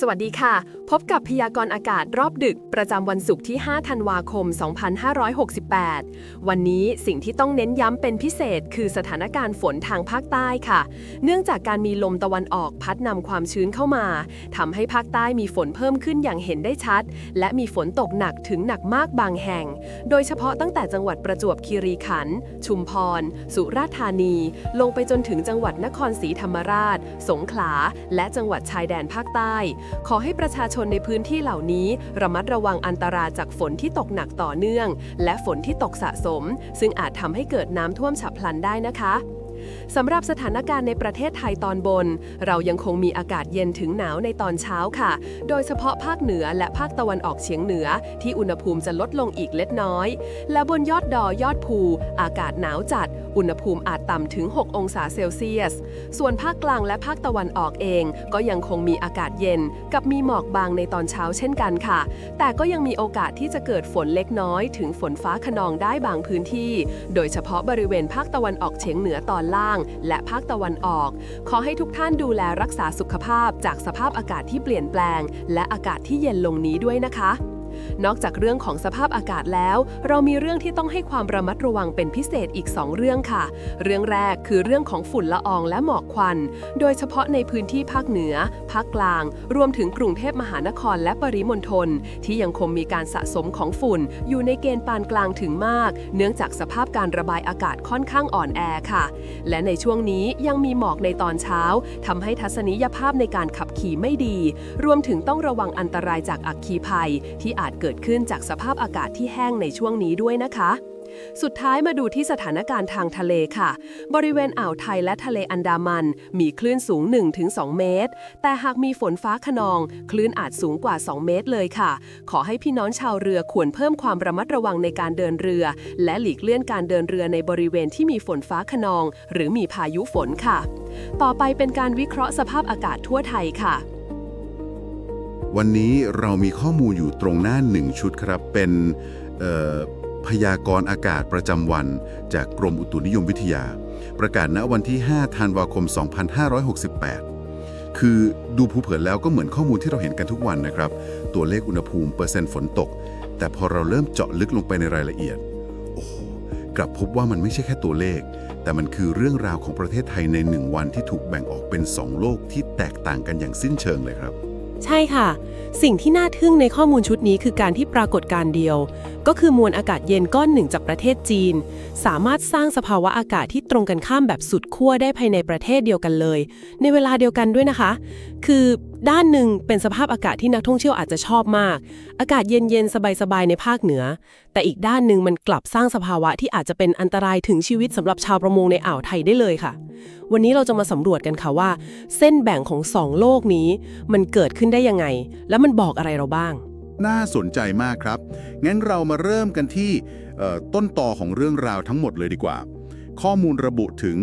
สวัสดีค่ะ พบกับพยากรณ์อากาศรอบดึกประจำวันศุกร์ที่ 5 ธันวาคม 2568 วันนี้สิ่งที่ต้องเน้นย้ำเป็นพิเศษ คือสถานการณ์ฝนทางภาคใต้ค่ะ เนื่องจากการมีลมตะวันออกพัดนำความชื้นเข้ามาทำให้ภาคใต้มีฝนเพิ่มขึ้นอย่างเห็นได้ชัด และมีฝนตกหนักถึงหนักมากบางแห่ง โดยเฉพาะตั้งแต่จังหวัดประจวบคีรีขันธ์ชุมพร สุราษฎร์ธานี ลงไปจนถึงจังหวัดนครศรีธรรมราช สงขลา และจังหวัดชายแดนภาคใต้ขอให้ประชาชนในพื้นที่เหล่านี้ ระมัดระวังอันตรายจากฝนที่ตกหนักต่อเนื่อง และฝนที่ตกสะสม ซึ่งอาจทำให้เกิดน้ำท่วมฉับพลันได้นะคะ สำหรับสถานการณ์ในประเทศไทยตอนบน เรายังคงมีอากาศเย็นถึงหนาวในตอนเช้าค่ะ โดยเฉพาะภาคเหนือและภาคตะวันออกเฉียงเหนือ ที่อุณหภูมิจะลดลงอีกเล็กน้อย และบนยอดดอยยอดภู อากาศหนาวจัด อุณหภูมิอาจต่ำถึง 6 องศาเซลเซียส ส่วนภาคกลางและภาคตะวันออกเอง ก็ยังคงมีอากาศเย็น กับมีหมอกบางในตอนเช้าเช่นกันค่ะ แต่ก็ยังมีโอกาสที่จะเกิดฝนเล็กน้อย ถึงฝนฟ้าขนองได้บางพื้นที่ โดยเฉพาะบริเวณภาคตะวันออกเฉียงเหนือตอนล่างและภาคตะวันออก ขอให้ทุกท่านดูแลรักษาสุขภาพจากสภาพอากาศที่เปลี่ยนแปลง และอากาศที่เย็นลงนี้ด้วยนะคะ นอกจากเรื่องของสภาพอากาศแล้ว เรามีเรื่องที่ต้องให้ความระมัดระวังเป็นพิเศษอีก 2 เรื่องค่ะ เรื่องแรกคือเรื่องของฝุ่นละอองและหมอกควัน โดยเฉพาะในพื้นที่ภาคเหนือ ภาคกลาง รวมถึงกรุงเทพมหานครและปริมณฑลที่ยังคงมีการสะสมของฝุ่น อยู่ในเกณฑ์ปานกลางถึงมาก เนื่องจากสภาพการระบายอากาศค่อนข้างอ่อนแอค่ะ และในช่วงนี้ยังมีหมอกในตอนเช้าทำให้ทัศนียภาพในการขับขี่ไม่ดี รวมถึงต้องระวังอันตรายจากอัคคีภัย ที่อาจเกิดขึ้นจากสภาพอากาศที่แห้งในช่วงนี้ด้วยนะคะ สุดท้ายมาดูที่สถานการณ์ทางทะเลค่ะ บริเวณอ่าวไทยและทะเลอันดามัน มีคลื่นสูง 1-2 เมตร แต่หากมีฝนฟ้าขนอง คลื่นอาจสูงกว่า 2 เมตรเลยค่ะ ขอให้พี่น้องชาวเรือควรเพิ่มความระมัดระวังในการเดินเรือ และหลีกเลี่ยงการเดินเรือในบริเวณที่มีฝนฟ้าขนอง หรือมีพายุฝนค่ะ ต่อไปเป็นการวิเคราะห์สภาพอากาศทั่วไทยค่ะ วันนี้เรามีข้อมูลอยู่ตรงหน้าหนึ่งชุดครับ เป็นพยากรณ์อากาศประจำวัน จากกรมอุตุนิยมวิทยา ประกาศณวันที่ 5 ธันวาคม 2568 คือดูผูเผินแล้วก็เหมือนข้อมูลที่เราเห็นกันทุกวันนะครับ ตัวเลขอุณหภูมิเปอร์เซ็นต์ฝนตก แต่พอเราเริ่มเจาะลึกลงไปในรายละเอียด โอ้โหกลับพบว่ามันไม่ใช่แค่ตัวเลข แต่มันคือเรื่องราวของประเทศไทยในหนึ่งวันที่ถูกแบ่งออกเป็นสองโลกที่แตกต่างกันอย่างสิ้นเชิงเลยครับ ใช่ค่ะ สิ่งที่น่าทึ่งในข้อมูลชุดนี้คือการที่ปรากฏการเดียว ก็คือมวลอากาศเย็นก้อนหนึ่งจากประเทศจีน สามารถสร้างสภาวะอากาศที่ตรงกันข้ามแบบสุดขั้วได้ภายในประเทศเดียวกันเลย ในเวลาเดียวกันด้วยนะคะ คือด้านหนึ่งเป็นสภาพอากาศที่นักท่องเที่ยวอาจจะชอบมาก อากาศเย็นๆ สบายๆ ในภาคเหนือ แต่อีกด้านหนึ่งมันกลับสร้างสภาวะที่อาจจะเป็นอันตรายถึงชีวิตสำหรับชาวประมงในอ่าวไทยได้เลยค่ะ วันนี้เราจะมาสำรวจกันค่ะว่า เส้นแบ่งของสองโลกนี้ มันเกิดขึ้นได้ยังไง และมันบอกอะไรเราบ้าง น่าสนใจมากครับ งั้นเรามาเริ่มกันที่ต้นต่อของเรื่องราวทั้งหมดเลยดีกว่า ข้อมูลระบุถึง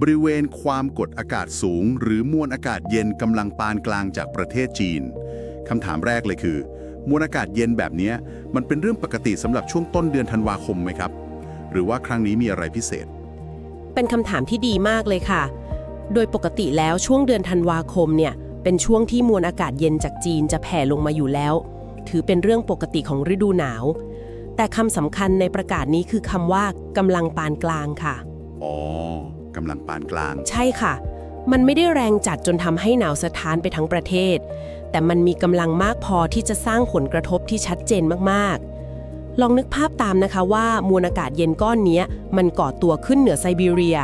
บริเวณความกดอากาศสูง หรือมวลอากาศเย็นกำลังปานกลางจากประเทศจีนคำถามแรกเลยคือ มวลอากาศเย็นแบบนี้มันเป็นเรื่องปกติสำหรับช่วงต้นเดือนธันวาคมไหมครับ หรือว่าครั้งนี้มีอะไรพิเศษ เป็นคำถามที่ดีมากเลยค่ะ โดยปกติแล้วช่วงเดือนธันวาคมเนี่ยเป็นช่วงที่มวลอากาศเย็นจากจีนจะแผ่ลงมาอยู่แล้ว ถือเป็นเรื่องปกติของฤดูหนาว แต่คำสำคัญในประกาศนี้คือคำว่ากำลังปานกลางค่ะ อ๋อกำลังปานกลาง ใช่ค่ะ มันไม่ได้แรงจัดจนทำให้หนาวสะท้านไปทั้งประเทศ แต่มันมีกำลังมากพอที่จะสร้างผลกระทบที่ชัดเจนมากๆ ลองนึกภาพตามนะคะว่ามวลอากาศเย็นก้อนเนี้ยมันก่อตัวขึ้นเหนือไซบีเรีย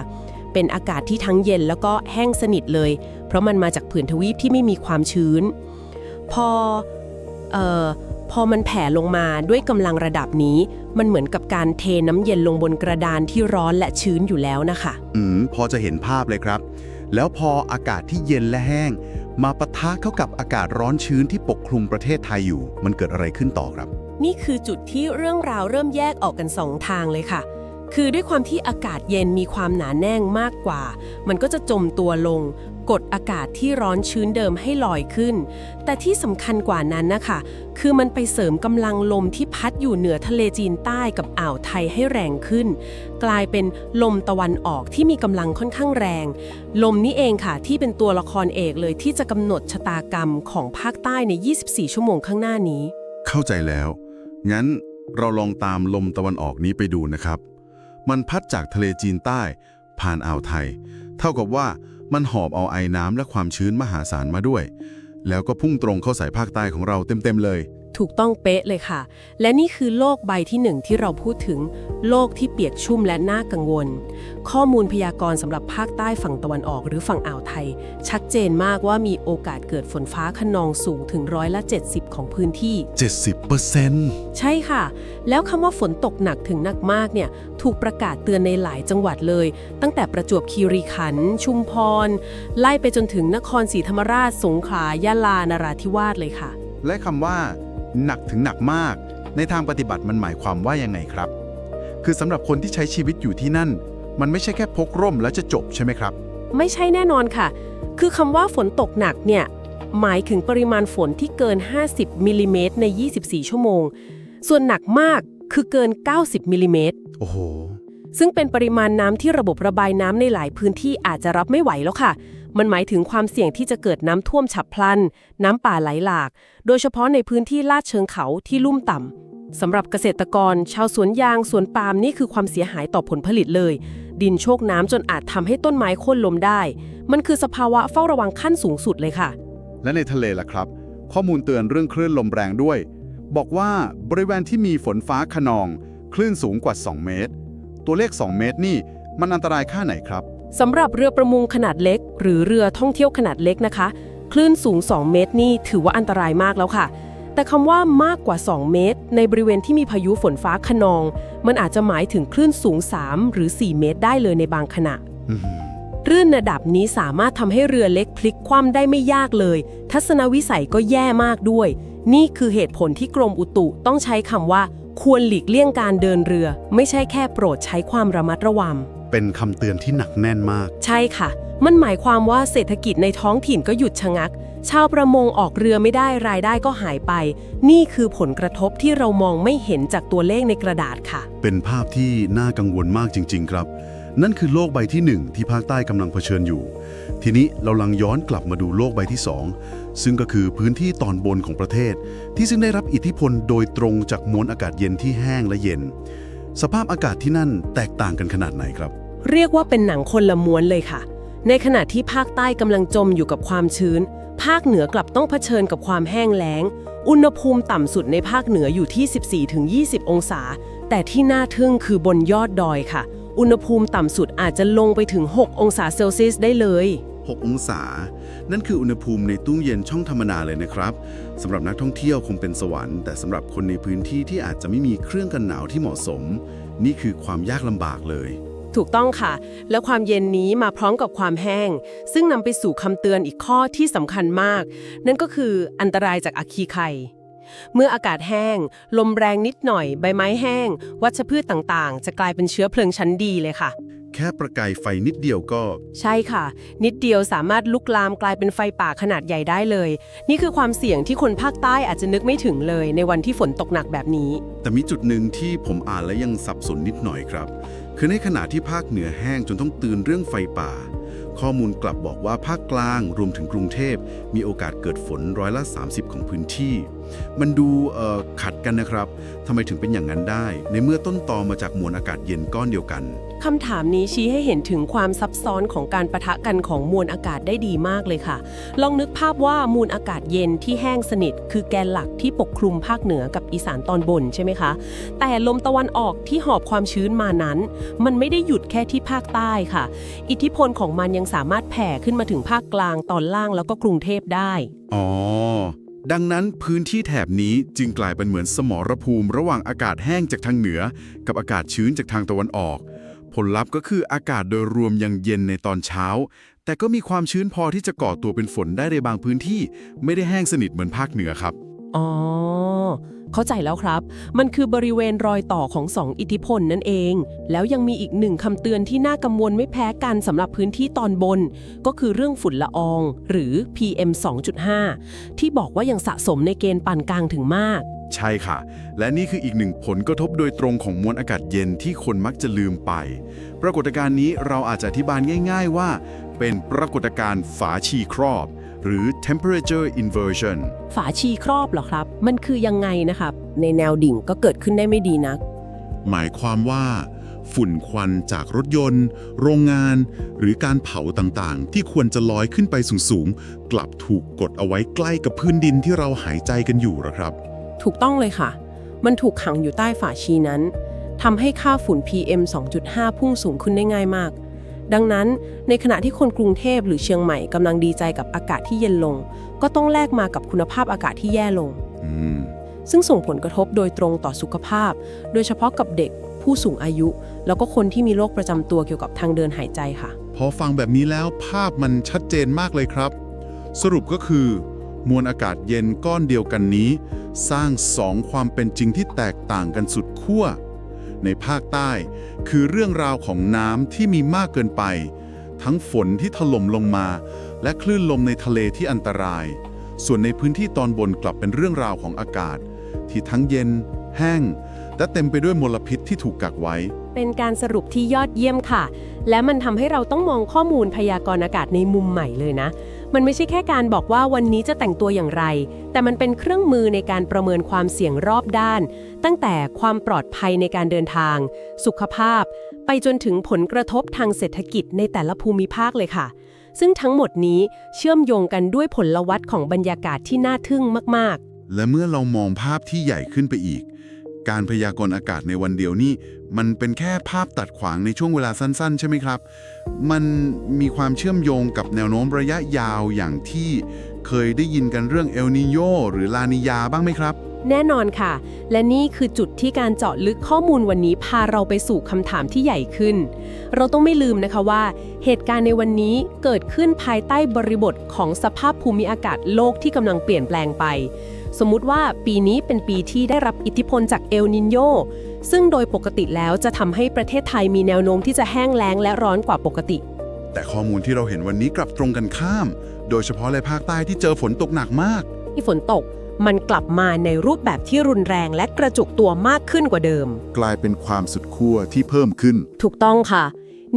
เป็นอากาศที่ทั้งเย็นแล้วก็แห้งสนิทเลย เพราะมันมาจากผืนทวีปที่ไม่มีความชื้น พอ เอ่อพอมันแผ่ลงมาด้วยกำลังระดับนี้ มันเหมือนกับการเทน้ำเย็นลงบนกระดานที่ร้อนและชื้นอยู่แล้วนะคะ อืมพอจะเห็นภาพเลยครับ แล้วพออากาศที่เย็นและแห้ง มาปะทะเข้ากับอากาศร้อนชื้นที่ปกคลุมประเทศไทยอยู่ มันเกิดอะไรขึ้นต่อครับ นี่คือจุดที่เรื่องราวเริ่มแยกออกกันสองทางเลยค่ะ คือด้วยความที่อากาศเย็นมีความหนาแน่นมากกว่า มันก็จะจมตัวลง กดอากาศที่ร้อนชื้นเดิมให้ลอยขึ้น แต่ที่สำคัญกว่านั้นนะคะ คือมันไปเสริมกำลังลมที่พัดอยู่เหนือทะเลจีนใต้กับอ่าวไทยให้แรงขึ้น กลายเป็นลมตะวันออกที่มีกำลังค่อนข้างแรง ลมนี้เองค่ะที่เป็นตัวละครเอกเลยที่จะกำหนดชะตากรรมของภาคใต้ใน 24 ชั่วโมงข้างหน้านี้ เข้าใจแล้ว งั้นเราลองตามลมตะวันออกนี้ไปดูนะครับ มันพัดจากทะเลจีนใต้ ผ่านอ่าวไทย เท่ากับว่ามันหอบเอาไอ้น้ำและความชื้นมหาศาลมาด้วย แล้วก็พุ่งตรงเข้าใส่ภาคใต้ของเราเต็มๆเลย ถูกต้องเป๊ะเลยค่ะ และนี่คือโลกใบที่หนึ่งที่เราพูดถึง โลกที่เปียกชุ่มและน่ากังวล ข้อมูลพยากรณ์สำหรับภาคใต้ฝั่งตะวันออกหรือฝั่งอ่าวไทย ชัดเจนมากว่ามีโอกาสเกิดฝนฟ้าขนองสูงถึงร้อยละ 70 ของพื้นที่ 70%ใช่ค่ะ แล้วคำว่าฝนตกหนักถึงหนักมากเนี่ยถูกประกาศเตือนในหลายจังหวัดเลย ตั้งแต่ประจวบคีรีขันธ์ชุมพร ไล่ไปจนถึงนครศรีธรรมราช สงขลายะลานราธิวาสเลยค่ะ และคำว่า หนักถึงหนักมาก ในทางปฏิบัติมันหมายความว่ายังไงครับ คือสำหรับคนที่ใช้ชีวิตอยู่ที่นั่น มันไม่ใช่แค่พกร่มแล้วจะจบใช่ไหมครับ ไม่ใช่แน่นอนค่ะ คือคำว่าฝนตกหนักเนี่ยหมายถึงปริมาณฝนที่เกิน 50มิลลิเมตรใน 24 ชั่วโมง ส่วนหนักมากคือเกิน 90มิลลิเมตรโอ้โหซึ่งเป็นปริมาณน้ำที่ระบบระบายน้ำในหลายพื้นที่อาจจะรับไม่ไหวแล้วค่ะ มันหมายถึงความเสี่ยงที่จะเกิดน้ำท่วมฉับพลัน น้ำป่าไหลหลาก โดยเฉพาะในพื้นที่ลาดเชิงเขาที่ลุ่มต่ำสำหรับเกษตรกร ชาวสวนยางสวนปาล์มนี่คือความเสียหายต่อผลผลิตเลย ดินโชคน้ำจนอาจทำให้ต้นไม้โค่นล้มได้ มันคือสภาวะเฝ้าระวังขั้นสูงสุดเลยค่ะ และในทะเลล่ะครับ ข้อมูลเตือนเรื่องคลื่นลมแรงด้วย บอกว่าบริเวณที่มีฝนฟ้าขนอง คลื่นสูงกว่า 2 เมตร ตัวเลข 2 เมตรนี่มันอันตรายค่าไหนครับ สำหรับเรือประมงขนาดเล็ก หรือเรือท่องเที่ยวขนาดเล็กนะคะ คลื่นสูง 2 เมตรนี่ถือว่าอันตรายมากแล้วค่ะ แต่คำว่ามากกว่า 2 เมตร ในบริเวณที่มีพายุฝนฟ้าขนอง มันอาจจะหมายถึงคลื่นสูง 3 หรือ 4 เมตรได้เลยในบางขณะอืมคลื่นระดับนี้สามารถทำให้เรือเล็กพลิกคว่ำได้ไม่ยากเลย ทัศนวิสัยก็แย่มากด้วย นี่คือเหตุผลที่กรมอุตุต้องใช้คำว่า ควรหลีกเลี่ยงการเดินเรือ ไม่ใช่แค่โปรดใช้ความระมัดระวัง เป็นคำเตือนที่หนักแน่นมาก ใช่ค่ะ มันหมายความว่าเศรษฐกิจในท้องถิ่นก็หยุดชะงัก ชาวประมงออกเรือไม่ได้รายได้ก็หายไป นี่คือผลกระทบที่เรามองไม่เห็นจากตัวเลขในกระดาษค่ะ เป็นภาพที่น่ากังวลมากจริง ๆ ครับ นั่นคือโลกใบที่หนึ่งที่ภาคใต้กำลังเผชิญอยู่ ทีนี้เราลังย้อนกลับมาดูโลกใบที่สองซึ่งก็คือพื้นที่ตอนบนของประเทศ ที่ซึ่งได้รับอิทธิพลโดยตรงจากมวลอากาศเย็นที่แห้งและเย็น สภาพอากาศที่นั่นแตกต่างกันขนาดไหนครับ เรียกว่าเป็นหนังคนละม้วนเลยค่ะ ในขณะที่ภาคใต้กำลังจมอยู่กับความชื้น ภาคเหนือกลับต้องเผชิญกับความแห้งแล้ง อุณหภูมิต่ำสุดในภาคเหนืออยู่ที่ 14-20 องศา แต่ที่น่าทึ่งคือบนยอดดอยค่ะ อุณหภูมิต่ำสุดอาจจะลงไปถึง 6 องศาเซลเซียสได้เลย 6 องศา นั่นคืออุณหภูมิในตู้เย็นช่องธรรมดาเลยนะครับสำหรับนักท่องเที่ยวคงเป็นสวรรค์แต่สำหรับคนในพื้นที่ที่อาจจะไม่มีเครื่องกันหนาวที่เหมาะสม นี่คือความยากลำบากเลย ถูกต้องค่ะ และความเย็นนี้มาพร้อมกับความแห้ง ซึ่งนำไปสู่คำเตือนอีกข้อที่สำคัญมาก นั่นก็คืออันตรายจากอัคคีไข่เมื่ออากาศแห้ง ลมแรงนิดหน่อย ใบไม้แห้ง วัชพืชต่างๆ จะกลายเป็นเชื้อเพลิงชั้นดีเลยค่ะ แค่ประกายไฟนิดเดียวก็ ใช่ค่ะ นิดเดียวสามารถลุกลามกลายเป็นไฟป่าขนาดใหญ่ได้เลย นี่คือความเสี่ยงที่คนภาคใต้อาจจะนึกไม่ถึงเลย ในวันที่ฝนตกหนักแบบนี้ แต่มีจุดหนึ่งที่ผมอ่านแล้วยังสับสนนิดหน่อยครับ คือในขณะที่ภาคเหนือแห้งจนต้องตื่นเรื่องไฟป่า ข้อมูลกลับบอกว่าภาคกลางรวมถึงกรุงเทพ มีโอกาสเกิดฝนร้อยละ 30 ของพื้นที่ มันดูขัดกันนะครับทำไมถึงเป็นอย่างนั้นได้ ในเมื่อต้นตอมาจากมวลอากาศเย็นก้อนเดียวกัน คำถามนี้ชี้ให้เห็นถึงความซับซ้อนของการประทะกันของมวลอากาศได้ดีมากเลยค่ะ ลองนึกภาพว่ามวลอากาศเย็นที่แห้งสนิท คือแกนหลักที่ปกคลุมภาคเหนือกับอีสานตอนบนใช่ไหมคะ แต่ลมตะวันออกที่หอบความชื้นมานั้น มันไม่ได้หยุดแค่ที่ภาคใต้ค่ะ อิทธิพลของมันยังสามารถแผ่ขึ้นมาถึงภาคกลางตอนล่างแล้วก็กรุงเทพได้ อ๋อ ดังนั้นพื้นที่แถบนี้จึงกลายเป็นเหมือนสมรภูมิ ระหว่างอากาศแห้งจากทางเหนือ กับอากาศชื้นจากทางตะวันออก ผลลัพธ์ก็คืออากาศโดยรวมยังเย็นในตอนเช้า แต่ก็มีความชื้นพอที่จะก่อตัวเป็นฝนได้ในบางพื้นที่ ไม่ได้แห้งสนิทเหมือนภาคเหนือครับ อ๋อ เข้าใจแล้วครับ มันคือบริเวณรอยต่อของสองอิทธิพลนั่นเอง แล้วยังมีอีกหนึ่งคำเตือนที่น่ากังวลไม่แพ้กันสำหรับพื้นที่ตอนบน ก็คือเรื่องฝุ่นละออง หรือ PM 2.5 ที่บอกว่ายังสะสมในเกณฑ์ปานกลางถึงมาก ใช่ค่ะ และนี่คืออีกหนึ่งผลกระทบโดยตรงของมวลอากาศเย็นที่คนมักจะลืมไป ปรากฏการณ์นี้เราอาจจะอธิบายง่าย ๆ ว่า เป็นปรากฏการณ์ฝาชีครอบ หรือ temperature inversion ฝาชีครอบเหรอครับ มันคือยังไงนะครับ ในแนวดิ่งก็เกิดขึ้นได้ไม่ดีนัก หมายความว่า ฝุ่นควันจากรถยนต์ โรงงาน หรือการเผาต่างๆ ที่ควรจะลอยขึ้นไปสูงๆ กลับถูกกดเอาไว้ใกล้กับพื้นดินที่เราหายใจกันอยู่หรอครับ ถูกต้องเลยค่ะ มันถูกขังอยู่ใต้ฝาชีนั้นทำให้ค่าฝุ่น PM 2.5 พุ่งสูงขึ้นได้ง่ายมาก ดังนั้นในขณะที่คนกรุงเทพหรือเชียงใหม่กำลังดีใจกับอากาศที่เย็นลง ก็ต้องแลกมากับคุณภาพอากาศที่แย่ลงอืมซึ่งส่งผลกระทบโดยตรงต่อสุขภาพ โดยเฉพาะกับเด็กผู้สูงอายุ แล้วก็คนที่มีโรคประจำตัวเกี่ยวกับทางเดินหายใจค่ะ พอฟังแบบนี้แล้วภาพมันชัดเจนมากเลยครับ สรุปก็คือ มวลอากาศเย็นก้อนเดียวกันนี้ สร้างสองความเป็นจริงที่แตกต่างกันสุดขั้ว ในภาคใต้คือเรื่องราวของน้ำที่มีมากเกินไป ทั้งฝนที่ถล่มลงมา และคลื่นลมในทะเลที่อันตราย ส่วนในพื้นที่ตอนบนกลับเป็นเรื่องราวของอากาศ ที่ทั้งเย็น แห้ง และเต็มไปด้วยมลพิษที่ถูกกักไว้ เป็นการสรุปที่ยอดเยี่ยมค่ะ และมันทำให้เราต้องมองข้อมูลพยากรณ์อากาศในมุมใหม่เลยนะ มันไม่ใช่แค่การบอกว่าวันนี้จะแต่งตัวอย่างไร แต่มันเป็นเครื่องมือในการประเมินความเสี่ยงรอบด้าน ตั้งแต่ความปลอดภัยในการเดินทาง สุขภาพ ไปจนถึงผลกระทบทางเศรษฐกิจในแต่ละภูมิภาคเลยค่ะ ซึ่งทั้งหมดนี้เชื่อมโยงกันด้วยผลวัตของบรรยากาศที่น่าทึ่งมาก ๆ และเมื่อเรามองภาพที่ใหญ่ขึ้นไปอีก การพยากรณ์อากาศในวันเดียวนี่มันเป็นแค่ภาพตัดขวางในช่วงเวลาสั้น ๆ ใช่ไหมครับ มันมีความเชื่อมโยงกับแนวโน้มระยะยาวอย่างที่เคยได้ยินกันเรื่องเอลนิโยหรือลานิยาบ้างไหมครับ แน่นอนค่ะ และนี่คือจุดที่การเจาะลึกข้อมูลวันนี้พาเราไปสู่คำถามที่ใหญ่ขึ้น เราต้องไม่ลืมนะคะว่า เหตุการณ์ในวันนี้เกิดขึ้นภายใต้บริบทของสภาพภูมิอากาศโลกที่กำลังเปลี่ยนแปลงไป สมมุติว่าปีนี้เป็นปีที่ได้รับอิทธิพลจากเอลนินโยซึ่งโดยปกติแล้วจะทำให้ประเทศไทยมีแนวโน้มที่จะแห้งแล้งและร้อนกว่าปกติ แต่ข้อมูลที่เราเห็นวันนี้กลับตรงกันข้าม โดยเฉพาะในภาคใต้ที่เจอฝนตกหนักมาก ที่ฝนตกมันกลับมาในรูปแบบที่รุนแรงและกระจุกตัวมากขึ้นกว่าเดิม กลายเป็นความสุดขั้วที่เพิ่มขึ้น ถูกต้องค่ะ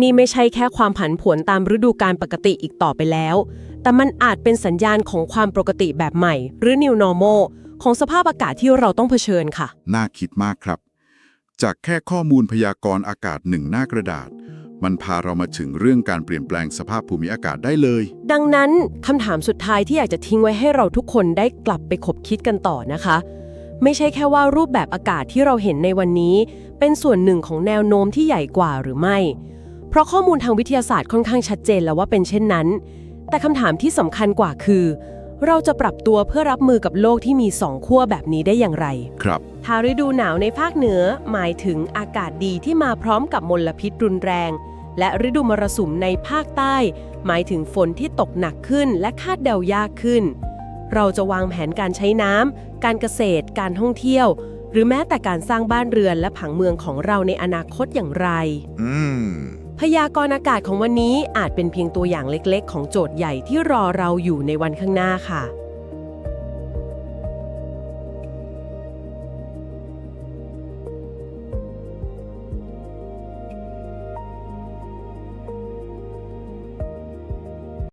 นี่ไม่ใช่แค่ความผันผวนตามฤดูกาลปกติอีกต่อไปแล้ว แต่มันอาจเป็นสัญญาณของความปกติแบบใหม่ หรือ new normal ของสภาพอากาศที่เราต้องเผชิญค่ะ น่าคิดมากครับ จากแค่ข้อมูลพยากรณ์อากาศหนึ่งหน้ากระดาษ มันพาเรามาถึงเรื่องการเปลี่ยนแปลงสภาพภูมิอากาศได้เลย ดังนั้นคำถามสุดท้ายที่อยากจะทิ้งไว้ให้เราทุกคนได้กลับไปคบคิดกันต่อนะคะ ไม่ใช่แค่ว่ารูปแบบอากาศที่เราเห็นในวันนี้ เป็นส่วนหนึ่งของแนวโน้มที่ใหญ่กว่าหรือไม่ เพราะข้อมูลทางวิทยาศาสตร์ค่อนข้างชัดเจนแล้วว่าเป็นเช่นนั้น แต่คำถามที่สำคัญกว่าคือ เราจะปรับตัวเพื่อรับมือกับโลกที่มีสองขั้วแบบนี้ได้อย่างไร ครับ ถ้าฤดูหนาวในภาคเหนือหมายถึงอากาศดีที่มาพร้อมกับมลพิษรุนแรง และฤดูมรสุมในภาคใต้ หมายถึงฝนที่ตกหนักขึ้นและคาดเดายากขึ้น เราจะวางแผนการใช้น้ำการเกษตร การท่องเที่ยว หรือแม้แต่การสร้างบ้านเรือนและผังเมืองของเราในอนาคตอย่างไร อืม พยากรณ์อากาศของวันนี้อาจเป็นเพียงตัวอย่างเล็กๆ ของโจทย์ใหญ่ที่รอเราอยู่ในวันข้างหน้าค่ะ